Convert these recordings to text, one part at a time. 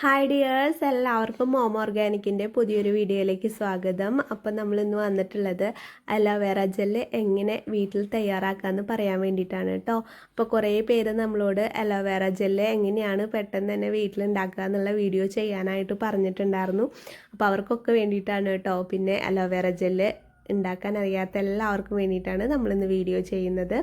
Hi dears എല്ലാവർക്കും mom ഓർഗാനിക്കിന്റെ പുതിയൊരു വീഡിയോയിലേക്ക് സ്വാഗതം. അപ്പം നമ്മളിന്ന് വന്നിട്ടുള്ളത് അലോവേറ ജെല്ല് എങ്ങനെ വീട്ടിൽ തയ്യാറാക്കാമെന്ന് പറയാൻ വേണ്ടിയിട്ടാണ് കേട്ടോ. അപ്പോൾ കുറേ പേര് നമ്മളോട് അലോവേറ ജെല്ല് എങ്ങനെയാണ് പെട്ടെന്ന് തന്നെ വീട്ടിൽ ഉണ്ടാക്കുക എന്നുള്ള വീഡിയോ ചെയ്യാനായിട്ട് പറഞ്ഞിട്ടുണ്ടായിരുന്നു. അപ്പോൾ അവർക്കൊക്കെ വേണ്ടിയിട്ടാണ് കേട്ടോ. പിന്നെ അലോവേറ ജെല്ല് ഉണ്ടാക്കാൻ അറിയാത്ത എല്ലാവർക്കും വേണ്ടിയിട്ടാണ് നമ്മളിന്ന് വീഡിയോ ചെയ്യുന്നത്.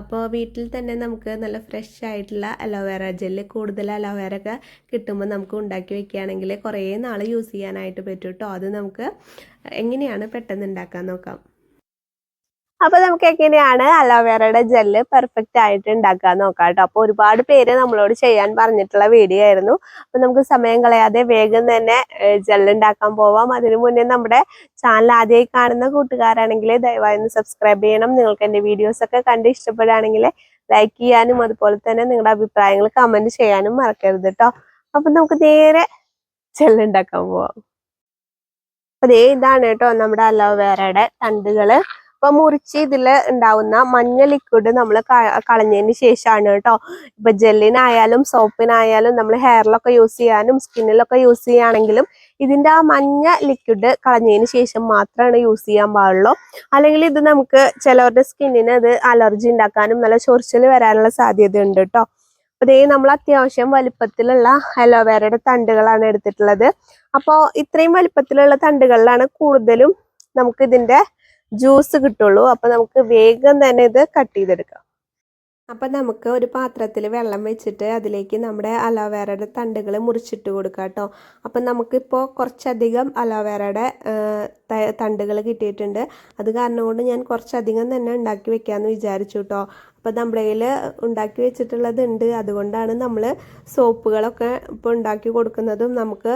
അപ്പോൾ വീട്ടിൽ തന്നെ നമുക്ക് നല്ല ഫ്രഷ് ആയിട്ടുള്ള അലോവേറ ജെല്ല് കൂടുതൽ അലോവേറ ഒക്കെ കിട്ടുമ്പോൾ നമുക്ക് ഉണ്ടാക്കി വെക്കുകയാണെങ്കിൽ കുറേ നാൾ യൂസ് ചെയ്യാനായിട്ട് പറ്റും കേട്ടോ അത് നമുക്ക് എങ്ങനെയാണ് പെട്ടെന്ന് ഉണ്ടാക്കാൻ നോക്കാം. അപ്പൊ നമുക്ക് എങ്ങനെയാണ് അലോവേറയുടെ ജെല്ല് പെർഫെക്റ്റ് ആയിട്ട് ഉണ്ടാക്കാൻ നോക്കാം കേട്ടോ അപ്പൊ ഒരുപാട് പേര് നമ്മളോട് ചെയ്യാൻ പറഞ്ഞിട്ടുള്ള വീഡിയോ ആയിരുന്നു. അപ്പൊ നമുക്ക് സമയം കളയാതെ വേഗം തന്നെ ജെല്ല് ഉണ്ടാക്കാൻ പോവാം. അതിനു മുന്നേ നമ്മുടെ ചാനൽ ആദ്യമായി കാണുന്ന കൂട്ടുകാരാണെങ്കിൽ ദയവായി ഒന്ന് സബ്സ്ക്രൈബ് ചെയ്യണം. നിങ്ങൾക്ക് എന്റെ വീഡിയോസ് ഒക്കെ കണ്ട് ഇഷ്ടപ്പെടുകയാണെങ്കിൽ ലൈക്ക് ചെയ്യാനും അതുപോലെ തന്നെ നിങ്ങളുടെ അഭിപ്രായങ്ങൾ കമന്റ് ചെയ്യാനും മറക്കരുത് കേട്ടോ അപ്പൊ നമുക്ക് നേരെ ജെല്ല് ഉണ്ടാക്കാൻ പോവാം. അതേ ഇതാണ് കേട്ടോ നമ്മുടെ അലോവേറയുടെ തണ്ടുകൾ. അപ്പൊ മുറിച്ച് ഇതിൽ ഉണ്ടാവുന്ന മഞ്ഞ ലിക്വിഡ് നമ്മൾ കളഞ്ഞതിന് ശേഷമാണ് കേട്ടോ. ഇപ്പൊ ജെല്ലിനായാലും സോപ്പിനായാലും നമ്മൾ ഹെയറിലൊക്കെ യൂസ് ചെയ്യാനും സ്കിന്നിലൊക്കെ യൂസ് ചെയ്യുകയാണെങ്കിലും ഇതിന്റെ ആ മഞ്ഞ ലിക്വിഡ് കളഞ്ഞതിന് ശേഷം മാത്രമാണ് യൂസ് ചെയ്യാൻ പാടുള്ളൂ. അല്ലെങ്കിൽ ഇത് നമുക്ക് ചിലവരുടെ സ്കിന്നിന് അത് അലർജി ഉണ്ടാക്കാനും നല്ല ചൊറിച്ചിൽ വരാനുള്ള സാധ്യത ഉണ്ട് കേട്ടോ. അതേ നമ്മൾ അത്യാവശ്യം വലിപ്പത്തിലുള്ള അലോവേരയുടെ തണ്ടുകളാണ് എടുത്തിട്ടുള്ളത്. അപ്പോൾ ഇത്രയും വലിപ്പത്തിലുള്ള തണ്ടുകളിലാണ് കൂടുതലും നമുക്ക് ഇതിന്റെ ജ്യൂസ് കിട്ടുള്ളൂ. അപ്പൊ നമുക്ക് വേഗം തന്നെ ഇത് കട്ട് ചെയ്തെടുക്കാം. അപ്പം നമുക്ക് ഒരു പാത്രത്തിൽ വെള്ളം വെച്ചിട്ട് അതിലേക്ക് നമ്മുടെ അലോവേറയുടെ തണ്ടുകൾ മുറിച്ചിട്ട് കൊടുക്കാം കേട്ടോ. അപ്പം നമുക്കിപ്പോൾ കുറച്ചധികം അലോവേറയുടെ തണ്ടുകൾ കിട്ടിയിട്ടുണ്ട്. അത് കാരണം കൊണ്ട് ഞാൻ കുറച്ചധികം തന്നെ ഉണ്ടാക്കി വെക്കാമെന്ന് വിചാരിച്ചു കേട്ടോ. അപ്പോൾ നമ്മുടെ കയ്യിൽ ഉണ്ടാക്കി വെച്ചിട്ടുള്ളത് ഉണ്ട്. അതുകൊണ്ടാണ് നമ്മൾ സോപ്പുകളൊക്കെ ഇപ്പോൾ ഉണ്ടാക്കി കൊടുക്കുന്നതും നമുക്ക്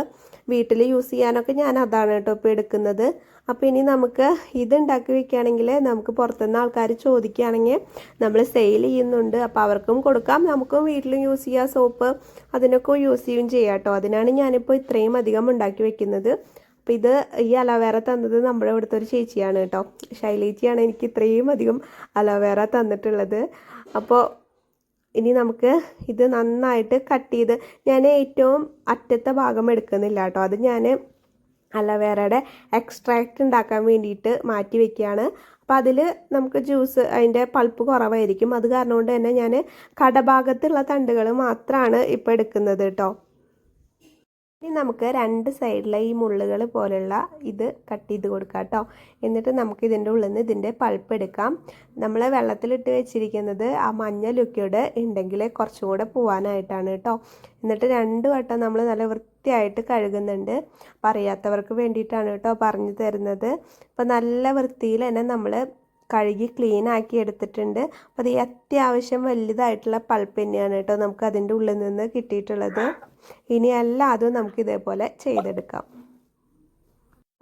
വീട്ടിൽ യൂസ് ചെയ്യാനൊക്കെ ഞാൻ അതാണ് കേട്ടോ ഇപ്പോൾ എടുക്കുന്നത്. അപ്പോൾ ഇനി നമുക്ക് ഇതുണ്ടാക്കി വെക്കുകയാണെങ്കിൽ നമുക്ക് പുറത്തുനിന്ന് ആൾക്കാർ ചോദിക്കുകയാണെങ്കിൽ നമ്മൾ സെയിൽ ചെയ്യുന്നുണ്ട്. അപ്പോൾ അവർക്കും കൊടുക്കാം. നമുക്കും വീട്ടിലും യൂസ് ചെയ്യാം. സോപ്പ് അതിനൊക്കെ യൂസ് ചെയ്യും ചെയ്യാം കേട്ടോ. അതിനാണ് ഞാനിപ്പോൾ ഇത്രയും അധികം ഉണ്ടാക്കി വെക്കുന്നത്. അപ്പോൾ ഇത് ഈ അലവേറ തന്നത് നമ്മുടെ ഇവിടുത്തെ ഒരു ചേച്ചിയാണ് കേട്ടോ. ശൈലേച്ചിയാണ് എനിക്ക് ഇത്രയും അധികം അലവേറ തന്നിട്ടുള്ളത്. അപ്പോൾ ഇനി നമുക്ക് ഇത് നന്നായിട്ട് കട്ട് ചെയ്ത് ഞാൻ ഏറ്റവും അറ്റത്തെ ഭാഗം എടുക്കുന്നില്ല കേട്ടോ. അത് ഞാൻ അലവേറയുടെ എക്സ്ട്രാക്റ്റ് ഉണ്ടാക്കാൻ വേണ്ടിയിട്ട് മാറ്റി വെക്കുകയാണ്. അപ്പം അതിൽ നമുക്ക് ജ്യൂസ് അതിന്റെ പൾപ്പ് കുറവായിരിക്കും. അത് കാരണം കൊണ്ട് തന്നെ ഞാൻ കടഭാഗത്തുള്ള തണ്ടുകൾ മാത്രമാണ് ഇപ്പോൾ എടുക്കുന്നത് കേട്ടോ. ഇനി നമുക്ക് രണ്ട് സൈഡിലെ ഈ മുള്ളുകൾ പോലുള്ള ഇത് കട്ട് ചെയ്ത് കൊടുക്കാം കേട്ടോ എന്നിട്ട് നമുക്ക് ഇതിന്റെ ഉള്ളിൽ നിന്ന് ഇതിന്റെ പൾപ്പ് എടുക്കാം. നമ്മൾ വെള്ളത്തിലിട്ട് വെച്ചിരിക്കുന്നത് ആ മഞ്ഞ ലുക്കിയോട് ഉണ്ടെങ്കിൽ കുറച്ചും കൂടെ പോവാനായിട്ടാണ് കേട്ടോ എന്നിട്ട് രണ്ട് വട്ടം നമ്മൾ നല്ല വൃത്തിയായിട്ട് കഴുകുന്നുണ്ട്. പറയാത്തവർക്ക് വേണ്ടിയിട്ടാണ് കേട്ടോ പറഞ്ഞു തരുന്നത്. അപ്പം നല്ല വൃത്തിയിൽ തന്നെ നമ്മൾ കഴുകി ക്ലീൻ ആക്കി എടുത്തിട്ടുണ്ട്. അപ്പോൾ അത് അത്യാവശ്യം വലുതായിട്ടുള്ള പൾപ്പ് തന്നെയാണ് കേട്ടോ നമുക്ക് അതിന്റെ ഉള്ളിൽ നിന്ന് കിട്ടിയിട്ടുള്ളത്. ഇനി എല്ലാതും നമുക്ക് ഇതേപോലെ ചെയ്തെടുക്കാം.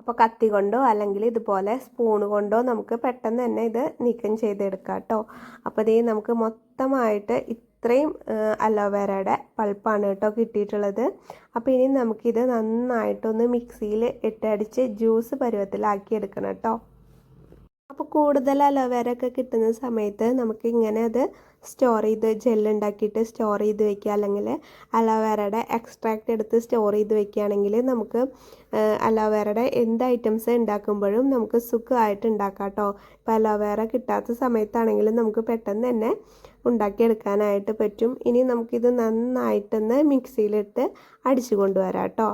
അപ്പോൾ കത്തി കൊണ്ടോ അല്ലെങ്കിൽ ഇതുപോലെ സ്പൂൺ കൊണ്ടോ നമുക്ക് പെട്ടെന്ന് തന്നെ ഇത് നീക്കം ചെയ്തെടുക്കാം കേട്ടോ. അപ്പോൾ ഇതേ നമുക്ക് മൊത്തമായിട്ട് ഇത്രയും അലോവേരയുടെ പൾപ്പാണ് കേട്ടോ കിട്ടിയിട്ടുള്ളത്. അപ്പോൾ ഇനി നമുക്കിത് നന്നായിട്ടൊന്ന് മിക്സിയിൽ ഇട്ടടിച്ച് ജ്യൂസ് പരുവത്തിലാക്കി എടുക്കണം കേട്ടോ. കൂടുതൽ അലോവേര ഒക്കെ കിട്ടുന്ന സമയത്ത് നമുക്ക് ഇങ്ങനെ അത് സ്റ്റോർ ചെയ്ത് ജെല്ലുണ്ടാക്കിയിട്ട് സ്റ്റോർ ചെയ്ത് വെക്കുക. അല്ലെങ്കിൽ അലോവേരയുടെ എക്സ്ട്രാക്റ്റ് എടുത്ത് സ്റ്റോർ ചെയ്ത് വെക്കുകയാണെങ്കിൽ നമുക്ക് അലോവേരയുടെ എന്ത് ഐറ്റംസ് ഉണ്ടാക്കുമ്പോഴും നമുക്ക് സുഖമായിട്ട് ഉണ്ടാക്കാം കേട്ടോ ഇപ്പോൾ അലോവേര കിട്ടാത്ത സമയത്താണെങ്കിലും നമുക്ക് പെട്ടെന്ന് തന്നെ ഉണ്ടാക്കിയെടുക്കാനായിട്ട് പറ്റും. ഇനി നമുക്കിത് നന്നായിട്ടൊന്ന് മിക്സിയിലിട്ട് അടിച്ചു കൊണ്ടുവരാം കേട്ടോ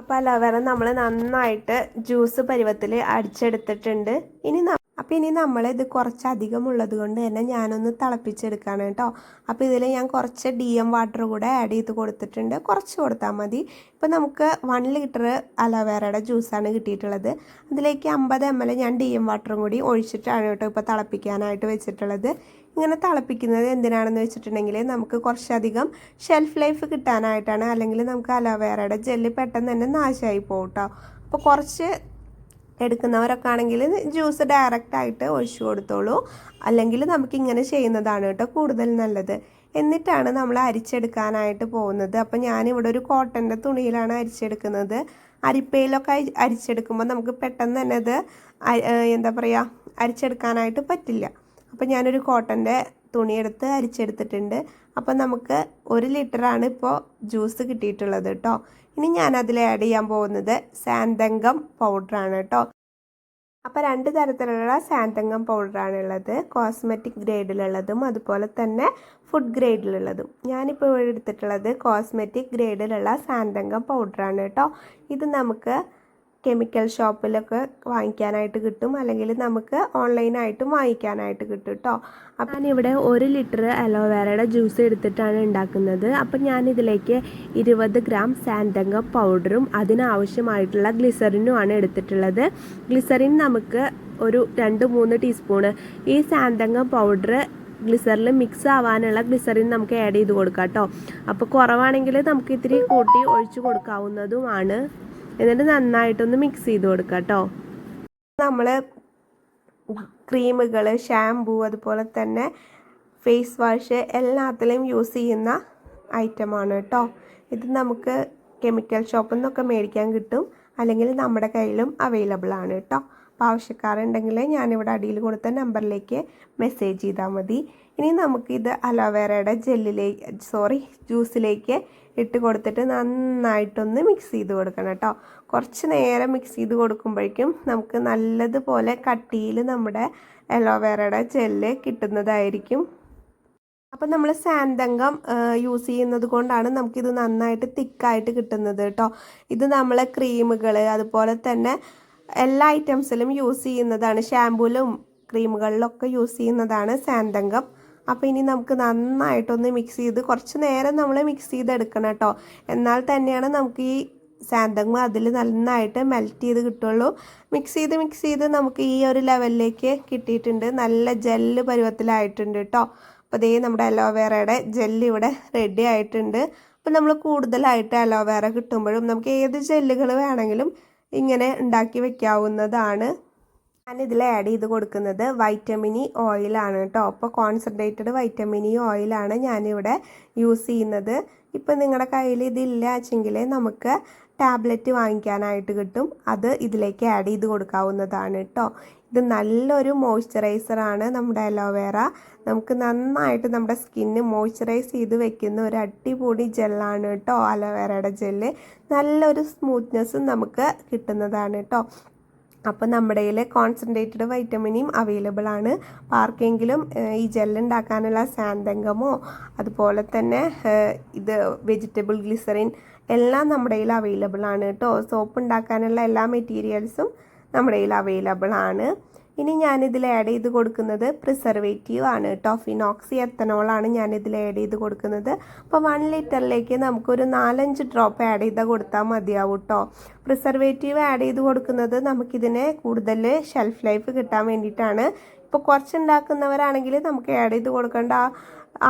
അപ്പോൾ അലവറ നമ്മൾ നന്നായിട്ട് ജ്യൂസ് പരുവത്തിൽ അടിച്ചെടുത്തിട്ടുണ്ട്. ഇനി അപ്പോൾ ഇനി നമ്മൾ ഇത് കുറച്ചധികം ഉള്ളത് കൊണ്ട് തന്നെ ഞാനൊന്ന് തിളപ്പിച്ചെടുക്കുകയാണ് കേട്ടോ. അപ്പോൾ ഇതിൽ ഞാൻ കുറച്ച് ഡി എം വാട്ടർ കൂടെ ആഡ് ചെയ്ത് കൊടുത്തിട്ടുണ്ട്. കുറച്ച് കൊടുത്താൽ മതി. ഇപ്പോൾ നമുക്ക് വൺ ലിറ്റർ അലോവേറയുടെ ജ്യൂസാണ് കിട്ടിയിട്ടുള്ളത്. അതിലേക്ക് അമ്പത് എം എൽ ഞാൻ ഡി എം വാട്ടറും കൂടി ഒഴിച്ചിട്ടാണ് കേട്ടോ ഇപ്പോൾ തിളപ്പിക്കാനായിട്ട് വെച്ചിട്ടുള്ളത്. ഇങ്ങനെ തിളപ്പിക്കുന്നത് എന്തിനാണെന്ന് വെച്ചിട്ടുണ്ടെങ്കിൽ നമുക്ക് കുറച്ചധികം ഷെൽഫ് ലൈഫ് കിട്ടാനായിട്ടാണ്. അല്ലെങ്കിൽ നമുക്ക് അലോവേറയുടെ ജെല്ല് പെട്ടെന്ന് തന്നെ നാശമായി പോകും കേട്ടോ. അപ്പോൾ കുറച്ച് എടുക്കുന്നവരൊക്കെ ആണെങ്കിൽ ജ്യൂസ് ഡയറക്റ്റ് ആയിട്ട് ഒഴിച്ചു കൊടുത്തോളൂ. അല്ലെങ്കിൽ നമുക്ക് ഇങ്ങനെ ചെയ്യുന്നതാണ് കേട്ടോ കൂടുതൽ നല്ലത്. എന്നിട്ടാണ് നമ്മൾ അരിച്ചെടുക്കാനായിട്ട് പോകുന്നത്. അപ്പം ഞാനിവിടെ ഒരു കോട്ടന്റെ തുണിയിലാണ് അരിച്ചെടുക്കുന്നത്. അരിപ്പയിലൊക്കെ അരിച്ചെടുക്കുമ്പോൾ നമുക്ക് പെട്ടെന്ന് തന്നെ അത് എന്താ പറയുക അരിച്ചെടുക്കാനായിട്ട് പറ്റില്ല. അപ്പോൾ ഞാനൊരു കോട്ടന്റെ തുണിയെടുത്ത് അരിച്ചെടുത്തിട്ടുണ്ട്. അപ്പോൾ നമുക്ക് ഒരു ലിറ്ററാണ് ഇപ്പോൾ ജ്യൂസ് കിട്ടിയിട്ടുള്ളത് കേട്ടോ. ഇനി ഞാൻ അതിൽ ആഡ് ചെയ്യാൻ പോകുന്നത് സാന്തങ്കം പൗഡറാണ് കേട്ടോ. അപ്പോൾ രണ്ട് തരത്തിലുള്ള സാന്തങ്കം പൗഡറാണ് ഉള്ളത്. കോസ്മെറ്റിക് ഗ്രേഡിലുള്ളതും അതുപോലെ തന്നെ ഫുഡ് ഗ്രേഡിലുള്ളതും ഞാനിപ്പോൾ ഇവിടെ എടുത്തിട്ടുള്ളത് കോസ്മെറ്റിക് ഗ്രേഡിലുള്ള സാന്തങ്കം പൗഡറാണ് കേട്ടോ. ഇത് നമുക്ക് കെമിക്കൽ ഷോപ്പിലൊക്കെ വാങ്ങിക്കാനായിട്ട് കിട്ടും. അല്ലെങ്കിൽ നമുക്ക് ഓൺലൈനായിട്ടും വാങ്ങിക്കാനായിട്ട് കിട്ടും കേട്ടോ അപ്പം ഞാനിവിടെ ഒരു ലിറ്റർ അലോവേറയുടെ ജ്യൂസ് എടുത്തിട്ടാണ് ഉണ്ടാക്കുന്നത്. അപ്പം ഞാനിതിലേക്ക് ഇരുപത് ഗ്രാം സാന്തങ്ക പൗഡറും അതിനാവശ്യമായിട്ടുള്ള ഗ്ലിസറിനുമാണ് എടുത്തിട്ടുള്ളത്. ഗ്ലിസറിൻ നമുക്ക് ഒരു രണ്ട് മൂന്ന് ടീസ്പൂണ് ഈ സാന്തങ്ക പൗഡർ ഗ്ലിസറിൽ മിക്സ് ആവാനുള്ള ഗ്ലിസറിൻ നമുക്ക് ആഡ് ചെയ്ത് കൊടുക്കാം കേട്ടോ അപ്പോൾ കുറവാണെങ്കിൽ നമുക്ക് ഇത്തിരി കൂട്ടി ഒഴിച്ചു കൊടുക്കാവുന്നതുമാണ്. എന്നിട്ട് നന്നായിട്ടൊന്ന് മിക്സ് ചെയ്ത് കൊടുക്കുക കേട്ടോ നമ്മൾ ക്രീമുകൾ ഷാംപൂ അതുപോലെ തന്നെ ഫേസ് വാഷ് എല്ലാത്തിലും യൂസ് ചെയ്യുന്ന ഐറ്റമാണ് കേട്ടോ ഇത് നമുക്ക് കെമിക്കൽ ഷോപ്പിൽ നിന്നൊക്കെ മേടിക്കാൻ കിട്ടും. അല്ലെങ്കിൽ നമ്മുടെ കയ്യിലും അവൈലബിൾ ആണ് കേട്ടോ അപ്പോൾ ആവശ്യക്കാരുണ്ടെങ്കിൽ ഞാനിവിടെ അടിയിൽ കൊടുത്ത നമ്പറിലേക്ക് മെസ്സേജ് ചെയ്താൽ മതി. ഇനി നമുക്കിത് അലോവേറയുടെ ജെല്ലിലേക്ക് സോറി ജ്യൂസിലേക്ക് ഇട്ട് കൊടുത്തിട്ട് നന്നായിട്ടൊന്ന് മിക്സ് ചെയ്ത് കൊടുക്കണം കേട്ടോ. കുറച്ച് നേരം മിക്സ് ചെയ്ത് കൊടുക്കുമ്പോഴേക്കും നമുക്ക് നല്ലതുപോലെ കട്ടിയിൽ നമ്മുടെ അലോവേറയുടെ ജെല്ല് കിട്ടുന്നതായിരിക്കും. അപ്പം നമ്മൾ സാന്തങ്കം യൂസ് ചെയ്യുന്നത് കൊണ്ടാണ് നമുക്കിത് നന്നായിട്ട് തിക്കായിട്ട് കിട്ടുന്നത് കേട്ടോ. ഇത് നമ്മളെ ക്രീമുകൾ അതുപോലെ തന്നെ എല്ലാ ഐറ്റംസിലും യൂസ് ചെയ്യുന്നതാണ്. ഷാമ്പൂലും ക്രീമുകളിലൊക്കെ യൂസ് ചെയ്യുന്നതാണ് സാന്തങ്കം അപ്പോൾ ഇനി നമുക്ക് നന്നായിട്ടൊന്ന് മിക്സ് ചെയ്ത് കുറച്ച് നേരം നമ്മൾ മിക്സ് ചെയ്തെടുക്കണം കേട്ടോ. എന്നാൽ തന്നെയാണ് നമുക്ക് ഈ സാന്തങ്ങ അതിൽ നന്നായിട്ട് മെൽറ്റ് ചെയ്ത് കിട്ടുള്ളൂ. മിക്സ് ചെയ്ത് മിക്സ് ചെയ്ത് നമുക്ക് ഈ ഒരു ലെവലിലേക്ക് കിട്ടിയിട്ടുണ്ട്. നല്ല ജെല്ല് പരുവത്തിലായിട്ടുണ്ട് കേട്ടോ. അപ്പോൾ ഇതേ നമ്മുടെ അലോവേറയുടെ ജെല്ല് ഇവിടെ റെഡി ആയിട്ടുണ്ട്. അപ്പോൾ നമ്മൾ കൂടുതലായിട്ട് അലോവേറ കിട്ടുമ്പോഴും നമുക്ക് ഏത് ജെല്ലുകൾ വേണമെങ്കിലും ഇങ്ങനെ ഉണ്ടാക്കി വെക്കാവുന്നതാണ്. ഞാനിതിൽ ആഡ് ചെയ്ത് കൊടുക്കുന്നത് വൈറ്റമിനി ഓയിലാണ് കേട്ടോ. അപ്പോൾ കോൺസെൻട്രേറ്റഡ് വൈറ്റമിനി ഓയിലാണ് ഞാനിവിടെ യൂസ് ചെയ്യുന്നത്. ഇപ്പം നിങ്ങളുടെ കയ്യിൽ ഇതില്ല വെച്ചെങ്കിൽ നമുക്ക് ടാബ്ലറ്റ് വാങ്ങിക്കാനായിട്ട് കിട്ടും. അത് ഇതിലേക്ക് ആഡ് ചെയ്ത് കൊടുക്കാവുന്നതാണ് കേട്ടോ. ഇത് നല്ലൊരു മോയ്സ്ചറൈസറാണ് നമ്മുടെ അലോവേറ. നമുക്ക് നന്നായിട്ട് നമ്മുടെ സ്കിന്ന് മോയ്സ്ചറൈസ് ചെയ്ത് വെക്കുന്ന ഒരു അടിപൊളി ജെല്ലാണ് കേട്ടോ അലോവേറയുടെ ജെല്ല്. നല്ലൊരു സ്മൂത്ത്നെസ്സും നമുക്ക് കിട്ടുന്നതാണ് കേട്ടോ. അപ്പോൾ നമ്മുടെ കയ്യിൽ കോൺസെൻട്രേറ്റഡ് വൈറ്റമിനും അവൈലബിൾ ആണ്. ആർക്കെങ്കിലും ഈ ജെല്ലുണ്ടാക്കാനുള്ള സാന്തങ്കമോ അതുപോലെ തന്നെ ഇത് വെജിറ്റബിൾ ഗ്ലിസറിൻ എല്ലാം നമ്മുടെ കയ്യിൽ അവൈലബിൾ ആണ് കേട്ടോ. സോപ്പ് ഉണ്ടാക്കാനുള്ള എല്ലാ മെറ്റീരിയൽസും നമ്മുടെ കയ്യിൽ അവൈലബിൾ ആണ്. ഇനി ഞാനിതിൽ ആഡ് ചെയ്ത് കൊടുക്കുന്നത് പ്രിസർവേറ്റീവ് ആണ് കേട്ടോ. ഫിനോക്സി എത്തനോളാണ് ഞാനിതിൽ ആഡ് ചെയ്ത് കൊടുക്കുന്നത്. അപ്പോൾ വൺ ലിറ്ററിലേക്ക് നമുക്കൊരു നാലഞ്ച് ഡ്രോപ്പ് ആഡ് ചെയ്താൽ കൊടുത്താൽ മതിയാവും കേട്ടോ. പ്രിസർവേറ്റീവ് ആഡ് ചെയ്ത് കൊടുക്കുന്നത് നമുക്കിതിനെ കൂടുതൽ ഷെൽഫ് ലൈഫ് കിട്ടാൻ വേണ്ടിയിട്ടാണ്. ഇപ്പോൾ കുറച്ചുണ്ടാക്കുന്നവരാണെങ്കിൽ നമുക്ക് ആഡ് ചെയ്ത് കൊടുക്കേണ്ട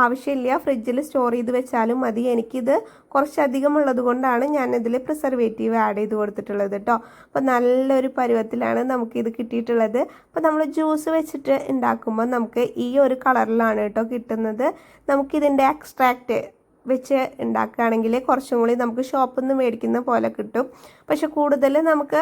ആവശ്യമില്ല. ഫ്രിഡ്ജിൽ സ്റ്റോർ ചെയ്ത് വെച്ചാലും മതി. എനിക്കിത് കുറച്ചധികം ഉള്ളത് കൊണ്ടാണ് ഞാനിതിൽ പ്രിസർവേറ്റീവ് ആഡ് ചെയ്ത് കൊടുത്തിട്ടുള്ളത് കേട്ടോ അപ്പോൾ നല്ലൊരു പരുവത്തിലാണ് നമുക്കിത് കിട്ടിയിട്ടുള്ളത്. അപ്പോൾ നമ്മൾ ജ്യൂസ് വെച്ചിട്ട് ഉണ്ടാക്കുമ്പോൾ നമുക്ക് ഈ ഒരു കളറിലാണ് കേട്ടോ കിട്ടുന്നത്. നമുക്കിതിന്റെ എക്സ്ട്രാക്റ്റ് വെച്ച് ഉണ്ടാക്കുകയാണെങ്കിൽ കുറച്ചും കൂടി നമുക്ക് ഷോപ്പിൽ നിന്ന് മേടിക്കുന്ന പോലെ കിട്ടും. പക്ഷെ കൂടുതൽ നമുക്ക്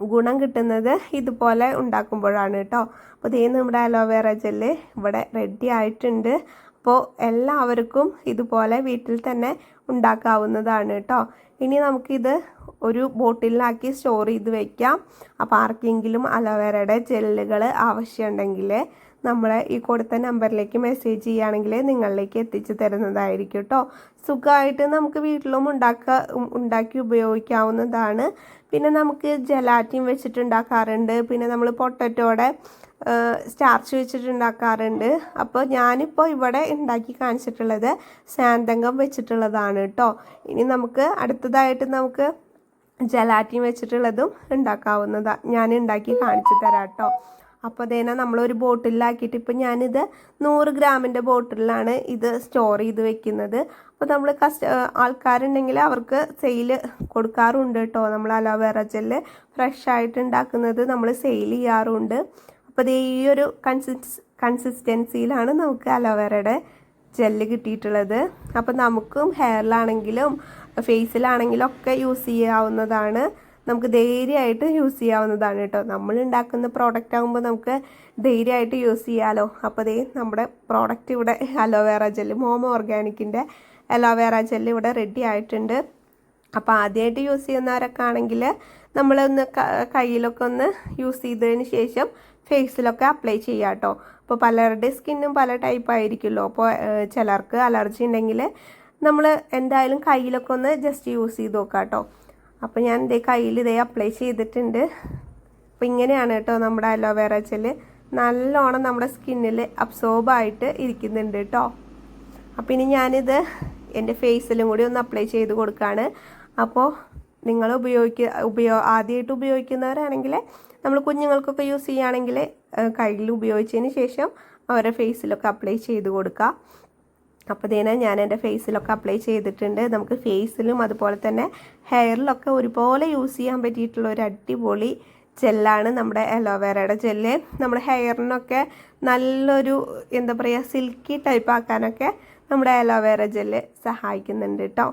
ഗുണം കിട്ടുന്നത് ഇതുപോലെ ഉണ്ടാക്കുമ്പോഴാണ് കേട്ടോ. അപ്പോൾ ഇതേ നമ്മുടെ അലോവേറ ജെല്ല് ഇവിടെ റെഡി ആയിട്ടുണ്ട്. അപ്പോൾ എല്ലാവർക്കും ഇതുപോലെ വീട്ടിൽ തന്നെ ഉണ്ടാക്കാവുന്നതാണ് കേട്ടോ. ഇനി നമുക്കിത് ഒരു ബോട്ടിലാക്കി സ്റ്റോർ ചെയ്ത് വയ്ക്കാം അപ്പോൾ ആർക്കെങ്കിലും അലോവേറയുടെ ജെല്ലുകൾ ആവശ്യമുണ്ടെങ്കിൽ നമ്മൾ ഈ കൊടുത്ത നമ്പറിലേക്ക് മെസ്സേജ് ചെയ്യുകയാണെങ്കിൽ നിങ്ങളിലേക്ക് എത്തിച്ചു തരുന്നതായിരിക്കും കേട്ടോ സുഖമായിട്ട് നമുക്ക് വീട്ടിലും ഉണ്ടാക്കുക ഉണ്ടാക്കി ഉപയോഗിക്കാവുന്നതാണ്. പിന്നെ നമുക്ക് ജലാറ്റിൻ വെച്ചിട്ടുണ്ടാക്കാറുണ്ട്. പിന്നെ നമ്മൾ പൊട്ടറ്റോടെ സ്റ്റാർച്ച് വെച്ചിട്ടുണ്ടാക്കാറുണ്ട്. അപ്പോൾ ഞാനിപ്പോൾ ഇവിടെ ഉണ്ടാക്കി കാണിച്ചിട്ടുള്ളത് സാന്തങ്കം വെച്ചിട്ടുള്ളതാണ് കേട്ടോ ഇനി നമുക്ക് അടുത്തതായിട്ട് നമുക്ക് ജലാറ്റിൻ വെച്ചിട്ടുള്ളതും ഉണ്ടാക്കാവുന്നതാണ് ഞാൻ ഉണ്ടാക്കി കാണിച്ചു തരാം കേട്ടോ അപ്പോൾ അതേനെ നമ്മളൊരു ബോട്ടിലാക്കിയിട്ട് ഇപ്പോൾ ഞാനിത് നൂറ് ഗ്രാമിന്റെ ബോട്ടിലാണ് ഇത് സ്റ്റോർ ചെയ്ത് വെക്കുന്നത്. അപ്പോൾ നമ്മൾ കസ്റ്റ ആൾക്കാരുണ്ടെങ്കിൽ അവർക്ക് സെയിൽ കൊടുക്കാറുണ്ട് കേട്ടോ നമ്മൾ അലോവേറ ജെല്ല് ഫ്രഷ് ആയിട്ട് ഉണ്ടാക്കുന്നത് നമ്മൾ സെയിൽ ചെയ്യാറുണ്ട്. അപ്പോൾ ഇത് ഈ ഒരു കൺസിസ് കൺസിസ്റ്റൻസിയിലാണ് നമുക്ക് അലോവേറയുടെ ജെല്ല് കിട്ടിയിട്ടുള്ളത്. അപ്പോൾ നമുക്കും ഹെയറിലാണെങ്കിലും ഫേസിലാണെങ്കിലും ഒക്കെ യൂസ് ചെയ്യാവുന്നതാണ്. നമുക്ക് ധൈര്യമായിട്ട് യൂസ് ചെയ്യാവുന്നതാണ് കേട്ടോ. നമ്മൾ ഉണ്ടാക്കുന്ന പ്രോഡക്റ്റ് ആകുമ്പോൾ നമുക്ക് ധൈര്യമായിട്ട് യൂസ് ചെയ്യാമല്ലോ അപ്പോൾ ദേ നമ്മുടെ പ്രോഡക്റ്റ് ഇവിടെ അലോവേറ ജെല്ല് മോമോ ഓർഗാനിക്കിന്റെ അലോവേറ ജെല്ല് ഇവിടെ റെഡി ആയിട്ടുണ്ട്. അപ്പോൾ ആദ്യമായിട്ട് യൂസ് ചെയ്യുന്നവരൊക്കെ ആണെങ്കിൽ നമ്മളൊന്ന് കയ്യിലൊക്കെ ഒന്ന് യൂസ് ചെയ്തതിന് ശേഷം ഫേസിലൊക്കെ അപ്ലൈ ചെയ്യാം കേട്ടോ. അപ്പോൾ പലരുടെ സ്കിന്നും പല ടൈപ്പ് ആയിരിക്കുമല്ലോ. അപ്പോൾ ചിലർക്ക് അലർജി ഉണ്ടെങ്കിൽ നമ്മൾ എന്തായാലും കയ്യിലൊക്കെ ഒന്ന് ജസ്റ്റ് യൂസ് ചെയ്ത് നോക്കാം കേട്ടോ. അപ്പോൾ ഞാൻ ഇതേ കയ്യിൽ ഇതേ അപ്ലൈ ചെയ്തിട്ടുണ്ട്. അപ്പോൾ ഇങ്ങനെയാണ് കേട്ടോ നമ്മുടെ അലോവേറ ജെൽ നല്ലോണം നമ്മുടെ സ്കിന്നിൽ അബ്സോർബായിട്ട് ഇരിക്കുന്നുണ്ട് കേട്ടോ. അപ്പോൾ ഇനി ഞാനിത് എന്റെ ഫേസിലും കൂടി ഒന്ന് അപ്ലൈ ചെയ്ത് കൊടുക്കുകയാണ് അപ്പോൾ നിങ്ങൾ ഉപയോഗിക്കുക ഉപയോ ആദ്യമായിട്ട് ഉപയോഗിക്കുന്നവരാണെങ്കിൽ നമ്മൾ കുഞ്ഞുങ്ങൾക്കൊക്കെ യൂസ് ചെയ്യുകയാണെങ്കിൽ കയ്യിൽ ഉപയോഗിച്ചതിന് ശേഷം അവരുടെ ഫേസിലൊക്കെ അപ്ലൈ ചെയ്ത് കൊടുക്കുക അപ്പോൾ ഇതിനെ ഞാൻ എന്റെ ഫേസിലൊക്കെ അപ്ലൈ ചെയ്തിട്ടുണ്ട്. നമുക്ക് ഫേസിലും അതുപോലെ തന്നെ ഹെയറിലൊക്കെ ഒരുപോലെ യൂസ് ചെയ്യാൻ പറ്റിയിട്ടുള്ള ഒരു അടിപൊളി ജെല്ലാണ് നമ്മുടെ അലോവേറയുടെ ജെല്ല്. നമ്മുടെ ഹെയറിനൊക്കെ നല്ലൊരു എന്താ പറയുക സിൽക്കി ടൈപ്പ് ആക്കാനൊക്കെ നമ്മുടെ അലോവേര ജെല്ല് സഹായിക്കുന്നുണ്ട് കേട്ടോ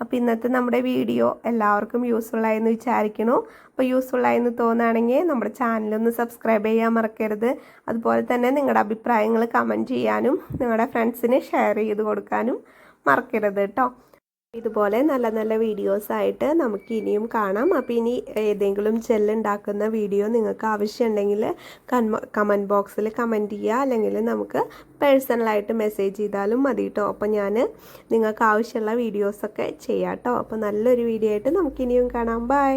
അപ്പോൾ ഇന്നത്തെ നമ്മുടെ വീഡിയോ എല്ലാവർക്കും യൂസ്ഫുൾ ആയെന്ന് വിചാരിക്കണു അപ്പോൾ യൂസ്ഫുൾ ആയെന്ന് തോന്നുകയാണെങ്കിൽ നമ്മുടെ ചാനലൊന്ന് സബ്സ്ക്രൈബ് ചെയ്യാൻ മറക്കരുത്. അതുപോലെ തന്നെ നിങ്ങളുടെ അഭിപ്രായങ്ങൾ കമന്റ് ചെയ്യാനും നിങ്ങളുടെ ഫ്രണ്ട്സിന് ഷെയർ ചെയ്ത് കൊടുക്കാനും മറക്കരുത് കേട്ടോ. ഇതുപോലെ നല്ല നല്ല വീഡിയോസ് ആയിട്ട് നമുക്ക് ഇനിയും കാണാം. അപ്പോൾ ഇനി ഏതെങ്കിലും ജെൽ ഉണ്ടാക്കുന്ന വീഡിയോ നിങ്ങൾക്ക് ആവശ്യമുണ്ടെങ്കിൽ കമന്റ് ബോക്സിൽ കമന്റ് ചെയ്യുക. അല്ലെങ്കിൽ നമുക്ക് പേഴ്സണലായിട്ട് മെസ്സേജ് ചെയ്താലും മതി കേട്ടോ അപ്പോൾ ഞാൻ നിങ്ങൾക്ക് ആവശ്യമുള്ള വീഡിയോസൊക്കെ ചെയ്യാം കേട്ടോ അപ്പോൾ നല്ലൊരു വീഡിയോ ആയിട്ട് നമുക്ക് ഇനിയും കാണാം. ബൈ